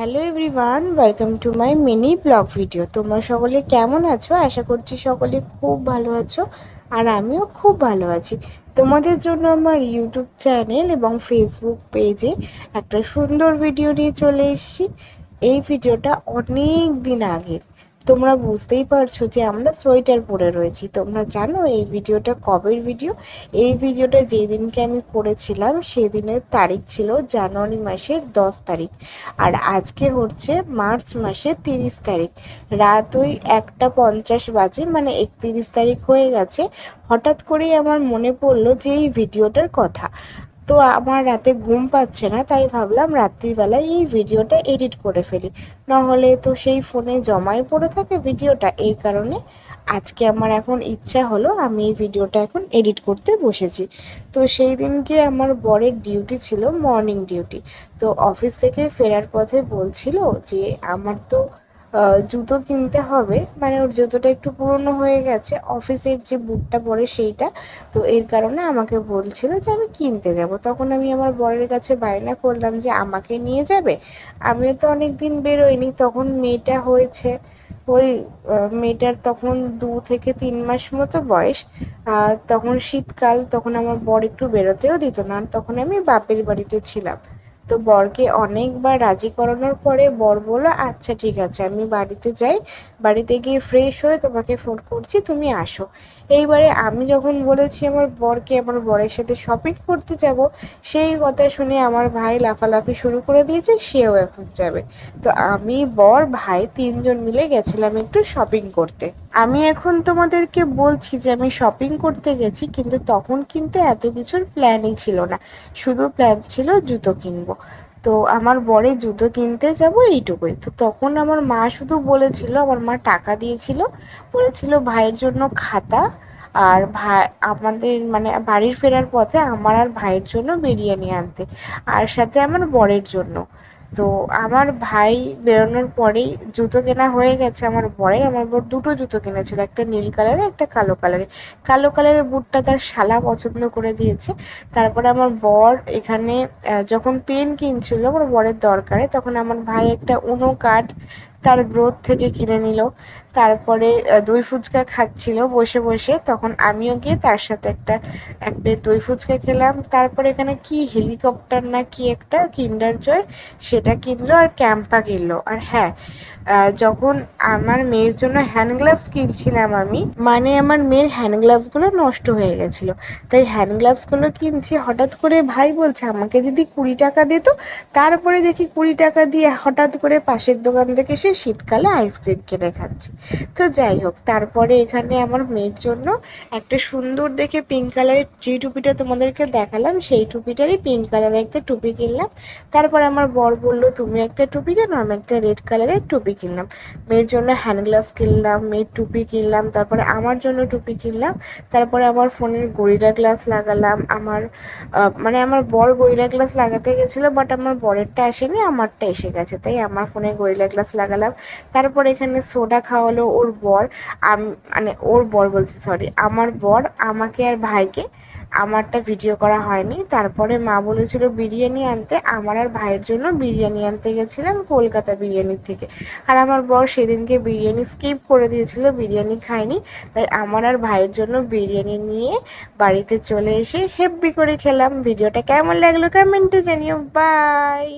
Hello everyone, welcome to my mini blog video. তোমরা সকলে কেমন আছো? আশা করছি সকলে খুব ভালো আছো আর আমিও খুব ভালো আছি। তোমাদের জন্য আমার ইউটিউব চ্যানেল এবং ফেসবুক পেজে একটা সুন্দর ভিডিও নিয়ে চলে এসেছি। এই ভিডিওটা অনেক দিন আগের। তোমরা বুঝতেই পারছ যে আমরা সোয়েটার পরে রয়েছি। তোমরা জানো এই ভিডিওটা কবের ভিডিও? এই ভিডিওটা যেদিনকে আমি করেছিলাম সেদিনের তারিখ ছিল জানুয়ারি মাসের দশ তারিখ। আর আজকে হচ্ছে মার্চ মাসের তিরিশ তারিখ। রাত ওই একটা পঞ্চাশ বাজে মানে একত্রিশ তারিখ হয়ে গেছে। হঠাৎ করেই আমার মনে পড়ল যে এই ভিডিওটার কথা। তো আমার রাতে ঘুম পাচ্ছে না, তাই ভাবলাম রাত্রিবেলায় এই ভিডিওটা এডিট করে ফেলি। নাহলে তো সেই ফোনে জমাই পড়ে থাকে ভিডিওটা, এই কারণে আজকে আমার এখন ইচ্ছা হলো আমি এই ভিডিওটা এখন এডিট করতে বসেছি। তো সেই দিনকে আমার বরের ডিউটি ছিল, মর্নিং ডিউটি। তো অফিস থেকে ফেরার পথে বলছিল যে, আমার তো জুতো কিনতে হবে। মানে ওর জুতোটা একটু পুরনো হয়ে গেছে। অফিসের যে বুটটা পরে সেইটা। তো এর কারণে আমাকে বলছিল যে আমি কিনতে যাব। তখন আমি আমার বরের কাছে বায়না করলাম যে আমাকে নিয়ে যাবে। আমিও তো অনেক দিন বেরোইনি। তখন মেয়েটা হয়েছে। ওই মেয়েটার তখন দু থেকে তিন মাস মতো বয়স। তখন শীতকাল, তখন আমার বর একটু বেরোতেও দিত না। তখন আমি বাপের বাড়িতে ছিলাম। তো বরকে অনেকবার রাজি করানোর পরে বর বলল আচ্ছা ঠিক আছে, আমি বাড়িতে যাই। বাড়িতে গিয়ে ফ্রেশ হয়ে তোমাকে ফোন করছি, তুমি আসো। এইবারে আমি যখন বলেছি আমার বরকে, আমার বরের সাথে শপিং করতে যাব, সেই কথা শুনে আমার ভাই লাফালাফি শুরু করে দিয়েছে, সেও এখন যাবে। তো আমি, বর, ভাই তিনজন মিলে গেছিলাম একটু শপিং করতে। আমি এখন তোমাদেরকে বলছি যে আমি শপিং করতে গেছি, কিন্তু তখন কিন্তু এত কিছুর প্ল্যানই ছিল না। শুধু প্ল্যান ছিল জুতো কিনবো। তো আমার বরে জুতো কিনতে যাব এইটুকুই। তো তখন আমার মা শুধু বলেছিল, আমার মা টাকা দিয়েছিল, বলেছিল ভাইয়ের জন্য খাতা আর ভাই, আমাদের মানে বাড়ির ফেরার পথে আমার আর ভাইয়ের জন্য বিরিয়ানি আনতে, আর সাথে আমার বরের জন্য। তো আমার ভাই বেরোনোর পরেই জুতো কেনা হয়ে গেছে আমার বরের। আমার বর দুটো জুতো কিনেছিল, একটা নীল কালারের একটা কালো কালারের কালো কালারের বুটটা তার শালা পছন্দ করে দিয়েছে। তারপরে আমার বর এখানে যখন পেন কিনছিল, আমার বরের দরকারে, তখন আমার ভাই একটা উনো কাঠ তার গ্রোথ থেকে কিনে নিল। তারপরে দই ফুচকা খাচ্ছিল বসে বসে। তখন আমিও গিয়ে তার সাথে একটা, এক প্লেট দই ফুচকা খেলাম। তারপরে এখানে কি হেলিকপ্টার না কি একটা কিন্ডার জয়, সেটা কিনলো আর ক্যাম্পা কিনলো। আর হ্যাঁ যখন আমার মেয়ের জন্য হ্যান্ড গ্লাভস কিনছিলাম আমি মানে আমার মেয়ের হ্যান্ড গ্লাভসগুলো নষ্ট হয়ে গেছিল। তাই হ্যান্ড গ্লাভসগুলো কিনছি, হঠাৎ করে ভাই বলছে, আমাকে যদি কুড়ি টাকা দিত তারপরে দেখি কুড়ি টাকা দিয়ে হঠাৎ করে পাশের দোকান থেকে সে শীতকালে আইসক্রিম কিনে খাচ্ছে। তো যাই হোক, তারপরে এখানে আমার মেয়ের জন্য একটা সুন্দর দেখে পিঙ্ক কালারের যে টুপিটা তোমাদেরকে দেখালাম, সেই টুপিটারই পিঙ্ক কালারের একটা টুপি কিনলাম। তারপর আমার বর বলল, তুমি একটা টুপি কেন? আমি একটা রেড কালারের টুপি কিনলাম। মেয়ের জন্য হ্যান্ড গ্লাভস কিনলাম, মেয়ের টুপি কিনলাম, তারপরে আমার জন্য টুপি কিনলাম, তারপরে আমার ফোনের গরিলা গ্লাস লাগালাম, আমার মানে আমার বর গরিলা গ্লাস লাগাতে গেছিল বাট আমার বরেরটা আসেনি, আমারটা এসে গেছে, তাই আমার ফোনে গরিলা গ্লাস লাগালাম। তারপর এখানে সোডা খাওয়ালো ওর বর মানে ওর বর বলছি সরি আমার বর আমাকে আর ভাইকে আমারটা ভিডিও করা হয়নি। তারপরে মা বলেছিল, বিরিয়ানি আনতে। আমার আর ভাইয়ের জন্য বিরিয়ানি আনতে গেছিলাম, কলকাতা বিরিয়ানির থেকে। আর আমার বর সেদিনকে বিরিয়ানি স্কিপ করে দিয়েছিল, বিরিয়ানি খায়নি। তাই আমার আর ভাইয়ের জন্য বিরিয়ানি নিয়ে বাড়িতে চলে এসে হেব্বি করে খেলাম। ভিডিওটা কেমন লাগল কমেন্টে জানিও। বাই!